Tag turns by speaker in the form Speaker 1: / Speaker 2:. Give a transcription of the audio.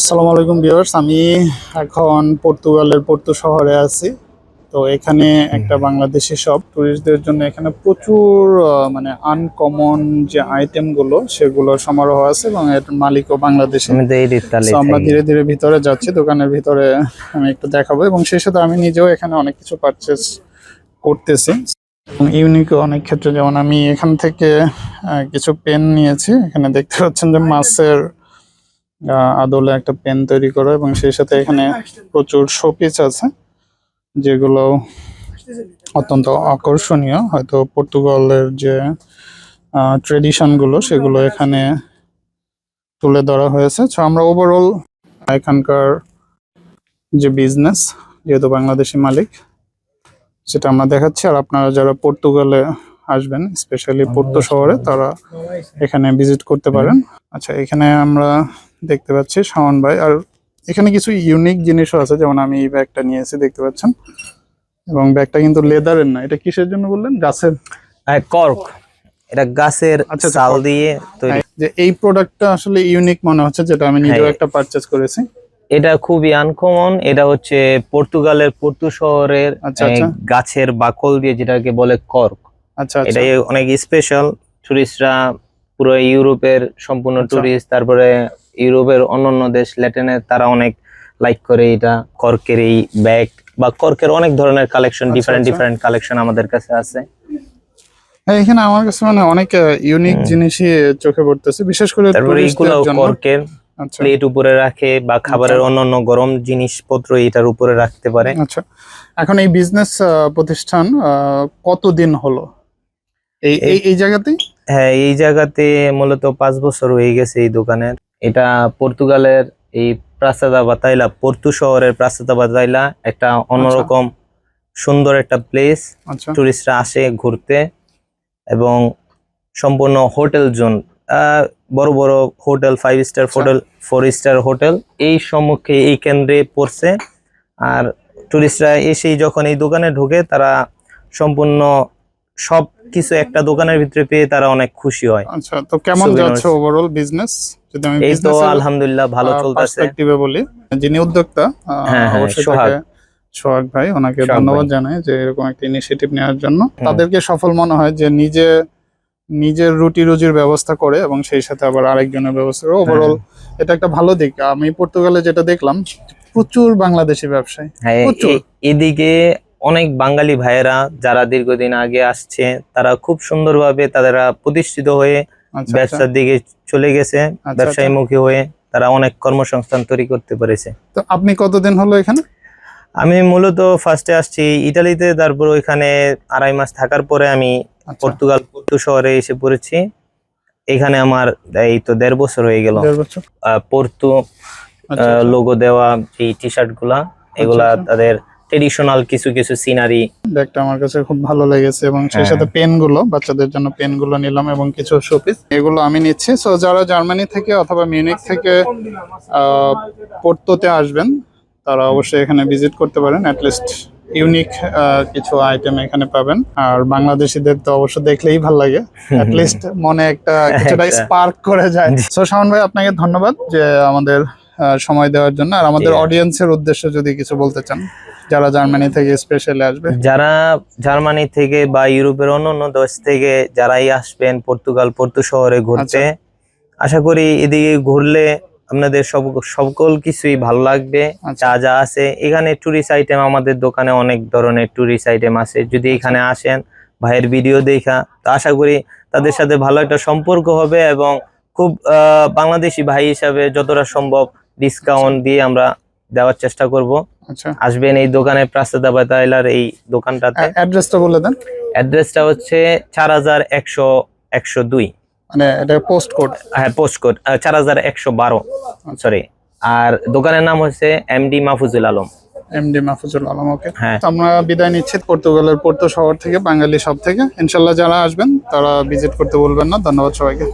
Speaker 1: আসসালামু আলাইকুম ভিউয়ার্স আমি এখন পর্তুগালের পর্তু শহরে আছি। তো এখানে একটা বাংলাদেশি শপ টুরিস্টদের জন্য এখানে প্রচুর আহ, মানে আনকমন যে আইটেমগুলো সেগুলো সমারোহ আছে এবং এর মালিকও বাংলাদেশি।
Speaker 2: তো
Speaker 1: আমরা ধীরে ধীরে ভিতরে যাচ্ছি দোকানের ভিতরে আমি একটু দেখাবো এবং সেই সাথে আমি নিজেও এখানে অনেক কিছু পারচেস করতেছি। এবং ইউনিকও অনেক ক্ষেত্রে যেমন আমি এখান থেকে কিছু পেন নিয়েছি। এখানে দেখতে পাচ্ছেন যে মাছের আদলে একটা পেন তৈরি করা এবং সেই সাথে এখানে প্রচুর শোপিস আছে, যেগুলো অত্যন্ত আকর্ষণীয়। হয়তো পর্তুগালের যে ট্রেডিশনগুলো, সেগুলো এখানে তুলে ধরা হয়েছে। তো আমরা ওভারঅল এখানকার যে বিজনেস যেহেতু বাংলাদেশি মালিক, সেটা আমরা দেখাচ্ছি। আর আপনারা যারা পর্তুগালে আসবেন স্পেশালি পোর্তো শহরে, তারা এখানে ভিজিট করতে পারেন। আচ্ছা এখানে আমরা দেখতে পাচ্ছি শাওন ভাই। আর এখানে কিছু ইউনিক জিনিসও আছে যেমন আমি এই ব্যাগটা নিয়েছি দেখতে পাচ্ছেন। এবং ব্যাগটা কিন্তু লেদারের না এটা কিসের জন্য বললেন? গাছের?
Speaker 2: কর্ক এটা গাছের
Speaker 1: আচ্ছা, আচ্ছা,
Speaker 2: চাল দিয়ে তৈরি।
Speaker 1: যে এই প্রোডাক্টটা আসলে ইউনিক মনে হচ্ছে যেটা আমি নিজেও
Speaker 2: হ্যাঁ।
Speaker 1: একটা পারচেজ করেছি।
Speaker 2: এটা খুবই আনকমন এটা হচ্ছে পর্তুগালের পর্তু শহরের
Speaker 1: আচ্ছা।
Speaker 2: গাছের বাকল দিয়ে যেটাকে বলে কর্ক
Speaker 1: আচ্ছা
Speaker 2: এটা অনেক স্পেশাল টুরিস্টরা পুরো ইউরোপের সম্পূর্ণ। টুরিস্ট তারপরে ইউরোপের অন্যান্য দেশ ল্যাটিনের তারা অনেক লাইক করে এটা। কর্কের এই ব্যাগ বা কর্কের অনেক ধরনের কালেকশন
Speaker 1: আচ্ছা,
Speaker 2: ডিফারেন্ট
Speaker 1: আচ্ছা।
Speaker 2: ডিফারেন্ট কালেকশন আমাদের কাছে আছে।
Speaker 1: হ্যাঁ এখানে আমার কাছে মানে অনেক ইউনিক জিনিসই চোখে পড়তেছে। বিশেষ করে
Speaker 2: তারপরে কর্কের
Speaker 1: আচ্ছা।
Speaker 2: প্লেট উপরে রাখে বা খাবারের অন্যান্য গরম জিনিসপত্র এটার উপরে রাখতে পারে।
Speaker 1: আচ্ছা। এখন এই বিজনেস প্রতিষ্ঠান কতদিন হলো? এই এই জায়গাতেই?
Speaker 2: হ্যাঁ এই জায়গাতে মূলত পাঁচ বছর হয়ে গেছে এই দোকানের। এটা পর্তুগালের এই প্রাসাদা বাতাইলা পর্তু শহরের প্রাসাদা বাতাইলা একটা অন্যরকম সুন্দর একটা প্লেস
Speaker 1: আচ্ছা।
Speaker 2: টুরিস্টরা আসে ঘুরতে এবং সম্পূর্ণ হোটেল জোন বড় বড় hotel five star hotel four star hotel এই সম্মুখে এই কেন্দ্রে পড়ছে। আর টুরিস্টরা এসেই যখন এই দোকানে ঢোকে তারা সম্পূর্ণ সব কিছু একটা দোকানের ভিতরে পেয়ে তারা অনেক খুশি হয়।
Speaker 1: আচ্ছা তো কেমন যাচ্ছে ওভারঅল বিজনেস যদি আমি
Speaker 2: এই তো আলহামদুলিল্লাহ ভালো চলতেছে।
Speaker 1: এ বলি যিনি উদ্যোক্তা
Speaker 2: হ্যাঁ, হ্যাঁ,
Speaker 1: অবশ্যই
Speaker 2: সোহাগ।
Speaker 1: সোহাগ ভাই ওনাকে ধন্যবাদ জানাই যে এরকম একটা ইনিশিয়েটিভ নেওয়ার জন্য। তাদেরকে সফল মনে হয় যে নিজে নিজের রুটি রুজির ব্যবস্থা করে এবং সেই সাথে আবার আরেকজনের ব্যবস্থা করে। ওভারঅল
Speaker 2: হ্যাঁ।
Speaker 1: এটা একটা ভালো দিক। আমি পর্তুগালে যেটা দেখলাম প্রচুর বাংলাদেশি ব্যবসায়ী। প্রচুর।
Speaker 2: এদিকে অনেক বাঙালি ভাইয়েরা যারা দীর্ঘদিন আগে আসছে তারা খুব সুন্দরভাবে তারা প্রতিষ্ঠিত হয়ে
Speaker 1: আচ্ছা আচ্ছা।
Speaker 2: ব্যবসার দিকে চলে গেছে
Speaker 1: আচ্ছা।
Speaker 2: ব্যবসায়ীমুখী হয়ে তারা অনেক কর্মসংস্থান তৈরি করতে পেরেছে।
Speaker 1: তো আপনি কতদিন হলো এখানে?
Speaker 2: আমি মূলত ফার্স্টে আসছি ইটালিতে তারপর ওইখানে আড়াই মাস থাকার পরে আমি
Speaker 1: আচ্ছা।
Speaker 2: পর্তুগাল পর্তু শহরে এসে পড়েছি। এখানে আমার এই তো দেড় বছর হয়ে গেল। পর্তু
Speaker 1: আচ্ছা, আচ্ছা।
Speaker 2: লোগো দেওয়া যে টি শার্টগুলা এগুলা
Speaker 1: আচ্ছা।
Speaker 2: তাদের ট্রেডিশনাল কিছু কিছু সিনারি
Speaker 1: ব্যাগটা আমার কাছে খুব ভালো লেগেছে এবং সেই
Speaker 2: হ্যাঁ।
Speaker 1: সাথে পেনগুলো বাচ্চাদের জন্য পেনগুলো নিলাম এবং কিছু শোপিস এগুলো আমি নিচ্ছি। সো যারা জার্মানি থেকে অথবা মিউনিক থেকে পোর্তোতে আসবেন তারা অবশ্যই এখানে ভিজিট করতে পারেন। অ্যাটলিস্ট ইউনিক কিছু আইটেম এখানে পাবেন। আর বাংলাদেশিদের তো অবশ্য দেখলেই ভালো লাগে। অ্যাটলিস্ট মনে একটা কিছুটা স্পার্ক করে যায়। সো শাওন ভাই আপনাকে ধন্যবাদ যে আমাদের সময় দেওয়ার জন্য। আর আমাদের। অডিয়েন্সের উদ্দেশ্যে যদি কিছু বলতে চান। যারা জার্মানি থেকে স্পেশালি আসবে?
Speaker 2: যারা জার্মানি থেকে বা ইউরোপের অন্যান্য দেশ থেকে যারাই আসবেন পর্তুগাল পর্তু শহরে ঘুরতে আশা করি এদিকে ঘুরলে আপনাদের সব সকল কিছুই ভালো লাগবে।
Speaker 1: আচ্ছা।
Speaker 2: যা যা আছে। এখানে টুরিস্ট আইটেম আমাদের দোকানে অনেক ধরনের টুরিস্ট আইটেম আছে। যদি এখানে আসেন ভাইয়ের ভিডিও দেখা তো আশা করি তাদের সাথে ভালো একটা সম্পর্ক হবে এবং খুব আহ, বাংলাদেশি ভাই হিসাবে যতটা সম্ভব ডিসকাউন্ট দিয়ে আমরা দেওয়ার চেষ্টা করব।
Speaker 1: আচ্ছা।
Speaker 2: আসবেন এই দোকানে প্রাস্তাদা বাতাইলার এই দোকানটাতে।
Speaker 1: অ্যাড্রেসটা বলে দেন।
Speaker 2: অ্যাড্রেসটা হচ্ছে চার হাজার একশো একশো দুই।
Speaker 1: মানে এটা পোস্ট কোড।
Speaker 2: হ্যাঁ পোস্ট কোড চার হাজার একশো বারো সরি আর দোকানের নাম হচ্ছে MD Mahfuzul Alam.
Speaker 1: MD Mahfuzul Alam okay.
Speaker 2: হ্যাঁ।
Speaker 1: আমরা বিদায় নিচ্ছি পর্তুগালের পোর্তো শহর থেকে বাঙালি সব থেকে। ইনশাল্লাহ যারা আসবেন তারা ভিজিট করতে বলবেন না। ধন্যবাদ সবাইকে।